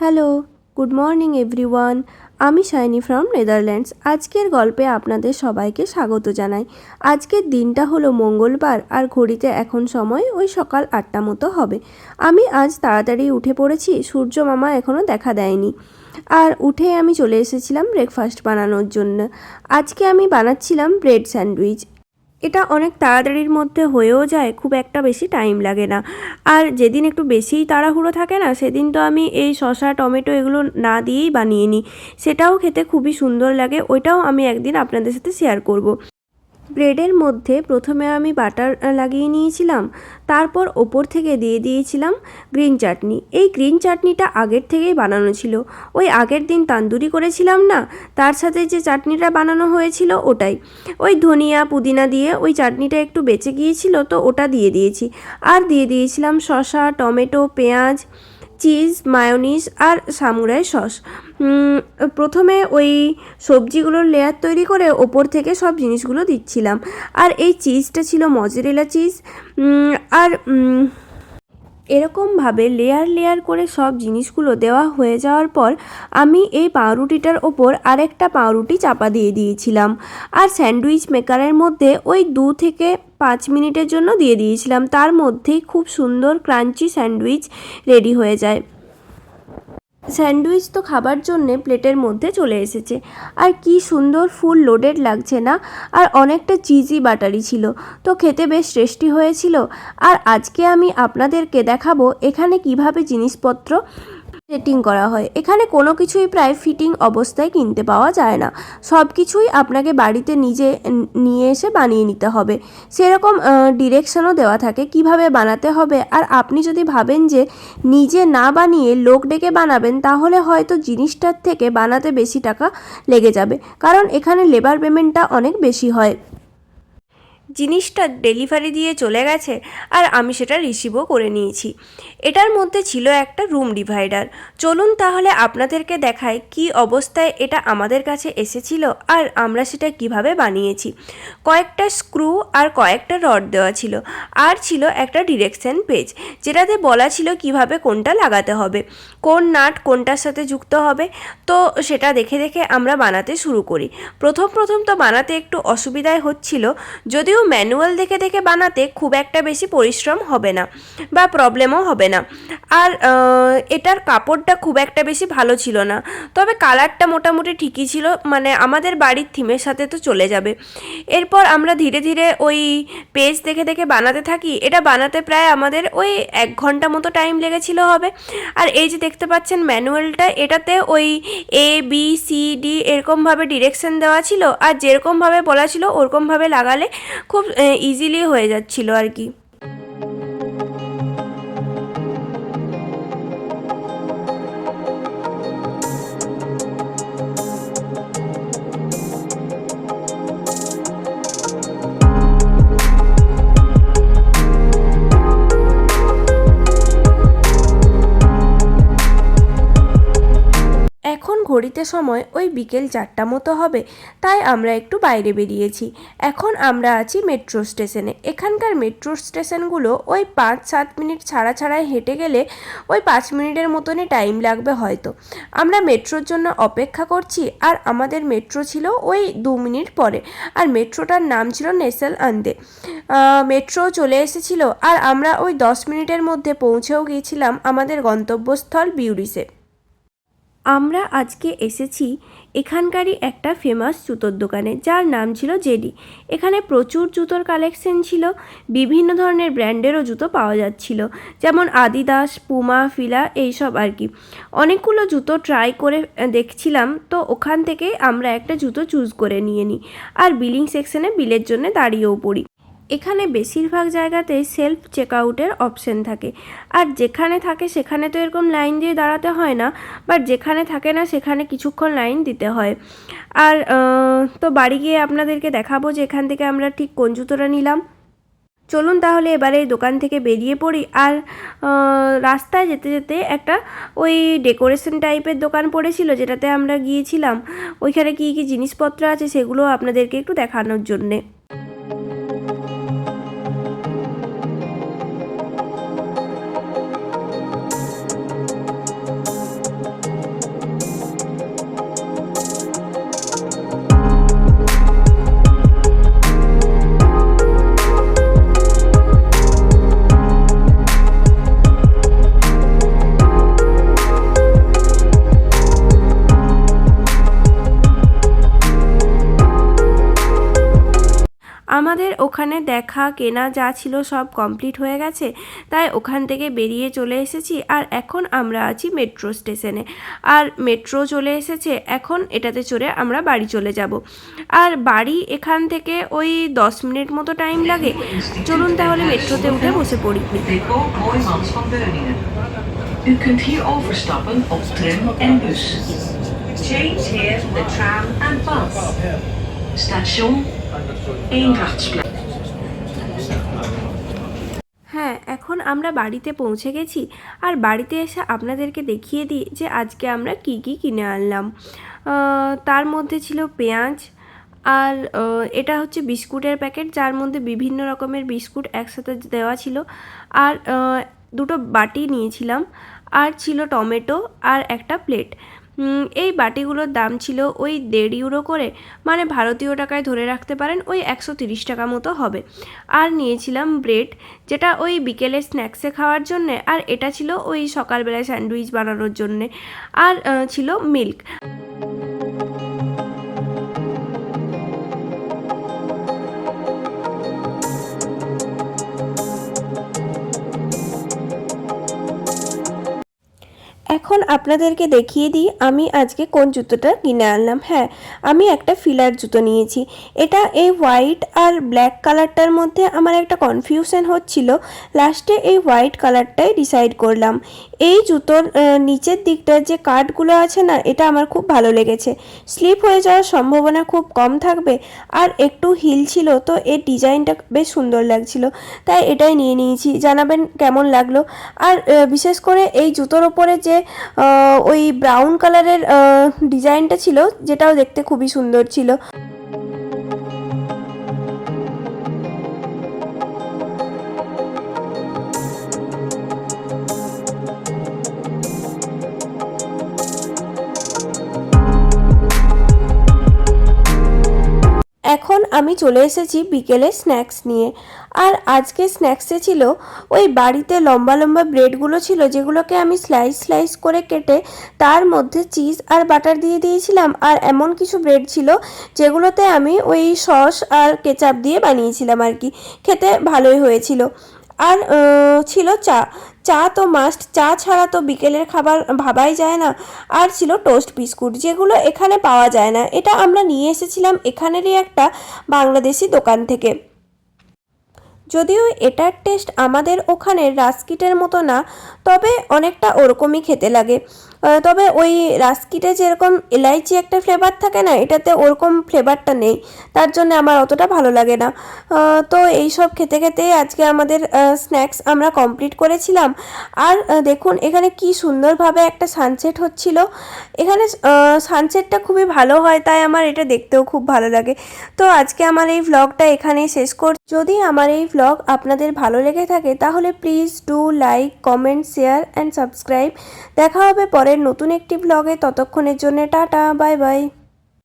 Hello, good morning everyone. আমি shiny from Netherlands. আজকের গল্পে আপনাদের সবাইকে স্বাগত জানাই। আজকের দিনটা হলো মঙ্গলবার আর ঘড়িতে এখন সময় ওই সকাল আটটা মতো হবে। আমি আজ তাড়াতাড়ি উঠে পড়েছি, সূর্য মামা এখনও দেখা দেয়নি। আর উঠে আমি চলে এসেছিলাম ব্রেকফাস্ট বানানোর জন্য। আজকে আমি বানাচ্ছিলাম ব্রেড স্যান্ডউইচ এটা অনেক তাড়াতাড়ির মধ্যে হয়েও যায়, খুব একটা বেশি টাইম লাগে না আর যেদিন একটু বেশিই তাড়াহুড়ো থাকে না, সেদিন তো আমি এই শশা টমেটো এগুলো না দিয়েই বানিয়ে নিই সেটাও খেতে খুবই সুন্দর লাগে, ওইটাও আমি একদিন আপনাদের সাথে শেয়ার করব। ব্রেডের মধ্যে প্রথমে আমি বাটার লাগিয়ে নিয়েছিলাম। তারপর ওপর থেকে দিয়ে দিয়েছিলাম গ্রিন চাটনি। এই গ্রিন চাটনিটা আগের থেকেই বানানো ছিল। ওই আগের দিন তান্দুরি করেছিলাম না, তার সাথে যে চাটনিটা বানানো হয়েছিল ওটাই। ওই ধনিয়া, পুদিনা দিয়ে ওই চাটনিটা একটু বেঁচে গিয়েছিল, তো ওটা দিয়ে দিয়েছি। আর দিয়ে দিয়েছিলাম শসা, টমেটো, পেঁয়াজ চিজ, মায়োনিজ আর সামুরাই সস। প্রথমে ওই সবজিগুলোর লেয়ার তৈরি করে ওপর থেকে সব জিনিসগুলো দিচ্ছিলাম। আর এই চিজটা ছিল মজরেলা চিজ। আর এরকমভাবে লেয়ার লেয়ার করে সব জিনিসগুলো দেওয়া হয়ে যাওয়ার পর আমি এই পাউরুটিটার ওপর আরেকটা পাউরুটি চাপা দিয়ে দিয়েছিলাম। আর স্যান্ডউইচ মেকারের মধ্যে ওই দু থেকে পাঁচ মিনিটের জন্য দিয়ে দিয়েছিলাম। তার মধ্যেই খুব সুন্দর ক্রাঞ্চি স্যান্ডউইচ রেডি হয়ে যায়। স্যান্ডউইচ তো খাবার জন্যে প্লেটের মধ্যে চলে এসেছে। আর কি সুন্দর ফুল লোডেড লাগছে না? আর অনেকটা চিজি বাটারি ছিল। তো খেতে বেশ টেস্টি হয়েছিল। আর আজকে আমি আপনাদেরকে দেখাবো এখানে কীভাবে জিনিসপত্র সেটিং করা হয়। এখানে কোনো কিছুই প্রায় ফিটিং অবস্থায় কিনতে পাওয়া যায় না। সব কিছুই আপনাকে বাড়িতে নিজে নিয়ে এসে বানিয়ে নিতে হবে। সেরকম ডিরেকশনও দেওয়া থাকে কীভাবে বানাতে হবে। আর আপনি যদি ভাবেন যে নিজে না বানিয়ে লোক ডেকে বানাবেন, তাহলে হয়তো জিনিসটার থেকে বানাতে বেশি টাকা লেগে যাবে। কারণ এখানে লেবার পেমেন্টটা অনেক বেশি হয়। জিনিসটা ডেলিভারি দিয়ে চলে গেছে আর আমি সেটা রিসিভও করে নিয়েছি। এটার মধ্যে ছিল একটা রুম ডিভাইডার। চলুন তাহলে আপনাদেরকে দেখাই কি অবস্থায় এটা আমাদের কাছে এসেছিল আর আমরা সেটা কীভাবে বানিয়েছি। কয়েকটা স্ক্রু আর কয়েকটা রড দেওয়া ছিল আর ছিল একটা ডিরেকশন পেজ, যেটাতে বলা ছিল কীভাবে কোনটা লাগাতে হবে, কোন নাট কোনটার সাথে যুক্ত হবে। তো সেটা দেখে দেখে আমরা বানাতে শুরু করি। প্রথম প্রথম তো বানাতে একটু অসুবিধায় হচ্ছিল, যদিও ম্যানুয়াল দেখে দেখে বানাতে খুব একটা বেশি পরিশ্রম হবে না বা প্রবলেমও হবে না। আর এটার কাপড়টা খুব একটা বেশি ভালো ছিল না। তবে কালারটা মোটামুটি ঠিকই ছিল মানে আমাদের বাড়ির থিমের সাথে তো চলে যাবে। এরপর আমরা ধীরে ধীরে ওই পেজ দেখে দেখে বানাতে থাকি। এটা বানাতে প্রায় আমাদের ওই এক ঘণ্টা মতো টাইম লেগেছিল হবে। আর এই যে দেখতে পাচ্ছেন ম্যানুয়ালটা এটাতে ওই এ বি সি ডি এরকমভাবে ডিরেকশন দেওয়া ছিল। আর যেরকমভাবে বলা ছিল, ওরকমভাবে লাগালে খুব ইজিলি হয়ে যাচ্ছিল আর কি। ঘড়িতে সময় ওই বিকেল চারটা মতো হবে, তাই আমরা একটু বাইরে বেরিয়েছি। এখন আমরা আছি মেট্রো স্টেশনে। এখানকার মেট্রো স্টেশনগুলো ওই পাঁচ সাত মিনিট ছাড়া ছাড়াই হেঁটে গেলে ওই পাঁচ মিনিটের মতনই টাইম লাগবে হয়তো। আমরা মেট্রোর জন্য অপেক্ষা করছি, আর আমাদের মেট্রো ছিল ওই দু মিনিট পরে, আর মেট্রোটার নাম ছিল নেসেল আন্দে। মেট্রো চলে এসেছিল, আর আমরা ওই দশ মিনিটের মধ্যে পৌঁছেও গিয়েছিলাম আমাদের গন্তব্যস্থল বিউরিসে। আমরা আজকে এসেছি এখানকারই একটা ফেমাস জুতোর দোকানে, যার নাম ছিল জেডি। এখানে প্রচুর জুতোর কালেকশন ছিল, বিভিন্ন ধরনের ব্র্যান্ডেরও জুতো পাওয়া যাচ্ছিল, যেমন আদিদাস, পুমা, ফিলা, এইসব আর কি। অনেকগুলো জুতো ট্রাই করে দেখছিলাম, তো ওখান থেকে আমরা একটা জুতো চুজ করে নিয়ে নিই। আর বিলিং সেকশনে বিলের জন্য দাঁড়িয়েও পড়ি। এখানে বেশিরভাগ জায়গাতেই সেলফ চেক আউটের অপশন থাকে। আর যেখানে থাকে সেখানে তো এরকম লাইন দিয়ে দাঁড়াতে হয় না বাট যেখানে থাকে না সেখানে কিছুক্ষণ লাইন দিতে হয়। আর তো বাড়ি গিয়ে আপনাদেরকে দেখাবো যে এখান থেকে আমরা ঠিক কোন জুতোটা নিলাম। চলুন তাহলে এবারে দোকান থেকে বেরিয়ে পড়ি। আর রাস্তায় যেতে যেতে একটা ওই ডেকোরেশন টাইপের দোকান পড়েছিল, যেটাতে আমরা গিয়েছিলাম। ওইখানে কী কী জিনিসপত্র আছে সেগুলো আপনাদেরকে একটু দেখানোর জন্যে। ওখানে দেখা, কেনা, যা ছিল সব কমপ্লিট হয়ে গেছে তাই ওখান থেকে বেরিয়ে চলে এসেছি আর এখন আমরা আছি মেট্রো স্টেশনে আর মেট্রো চলে এসেছে, এখন এটাতে চড়ে আমরা বাড়ি চলে যাব আর বাড়ি এখান থেকে ওই দশ মিনিট মতো টাইম লাগে চলুন তাহলে মেট্রোতে উঠে বসে পড়ি. U kunt hier overstappen op tram en bus. Change here, the tram and bus. Station Eendrachtsplein. এখন আমরা বাড়িতে পৌঁছে গেছি আর বাড়িতে এসে আপনাদেরকে দেখিয়ে দিই যে আজকে আমরা কি কি কিনে আনলাম। তার মধ্যে ছিল পেঁয়াজ আর এটা হচ্ছে বিস্কুটের প্যাকেট, যার মধ্যে বিভিন্ন রকমের বিস্কুট একসাথে দেওয়া ছিল। আর দুটো বাটি নিয়েছিলাম। আর ছিল টমেটো আর একটা প্লেট। এই বাটিগুলোর দাম ছিল ওই দেড় ইউরো করে মানে ভারতীয় টাকায় ধরে রাখতে পারেন ওই একশো তিরিশ টাকা মতো হবে। আর নিয়েছিলাম ব্রেড, যেটা ওই বিকেলে স্ন্যাক্সে খাওয়ার জন্যে, আর এটা ছিল ওই সকালবেলায় স্যান্ডউইচ বানানোর জন্যে, আর ছিল মিল্ক। এখন আপনাদেরকে দেখিয়ে দিই, আমি আজকে কোন জুতোটা কিনে আনলাম। হ্যাঁ আমি একটা ফিলার জুতো নিয়েছি। এটা এই হোয়াইট আর ব্ল্যাক কালারটার মধ্যে আমার একটা কনফিউশন হচ্ছিল। লাস্টে এই হোয়াইট কালারটাই ডিসাইড করলাম। এই জুতোর নিচের দিকটার যে কাঠগুলো আছে না, এটা আমার খুব ভালো লেগেছে। স্লিপ হয়ে যাওয়ার সম্ভাবনা খুব কম থাকবে আর একটু হিল ছিল, তো এর ডিজাইনটা বেশ সুন্দর লাগছিল। তাই এটাই নিয়ে নিয়েছি। জানাবেন কেমন লাগল। আর বিশেষ করে এই জুতোর ওপরে যে ওই ব্রাউন কালারের ডিজাইনটা ছিল যেটাও দেখতে খুবই সুন্দর ছিল। আমি চলে এসেছি বিকেলে স্ন্যাক্স নিয়ে। আর আজকে স্ন্যাক্সে ছিল ওই বাড়িতে লম্বা লম্বা ব্রেডগুলো ছিল, যেগুলোকে আমি স্লাইস স্লাইস করে কেটে তার মধ্যে চিজ আর বাটার দিয়ে দিয়েছিলাম। আর এমন কিছু ব্রেড ছিল যেগুলোতে আমি ওই সস আর কেচাপ দিয়ে বানিয়েছিলাম আর কি। খেতে ভালোই হয়েছিল। আর ছিল চা। চা তো মাস্ট চা ছাড়া তো বিকেলের খাবার ভাবাই যায় না। আর ছিল টোস্ট বিস্কুট যেগুলো এখানে পাওয়া যায় না। এটা আমরা নিয়ে এসেছিলাম এখানেরই একটা বাংলাদেশি দোকান থেকে। যদিও এটার টেস্ট আমাদের ওখানের রাস্কিটের মতো না, তবে অনেকটা ওরকমই খেতে লাগে। তবে ওই রাস্কিটে যেরকম এলাইচি একটা ফ্লেভার থাকে না, এটাতে ওরকম ফ্লেভারটা নেই। তার জন্য আমার অতটা ভালো লাগে না। তো এই সব খেতে খেতে আজকে আমাদের স্ন্যাক্স আমরা কমপ্লিট করেছিলাম। আর দেখুন, এখানে কি সুন্দরভাবে একটা সানসেট হচ্ছিল। এখানে সানসেটটা খুবই ভালো হয়, তাই আমার এটা দেখতেও খুব ভালো লাগে। তো আজকে আমার এই ভ্লগটা এখানেই শেষ কর, যদি আমার এই ভ্লগ আপনাদের ভালো লেগে থাকে, তাহলে please do like comment share and subscribe দেখা হবে পরের নতুন একটি ব্লগে ততক্ষণের জন্য টাটা বাই বাই।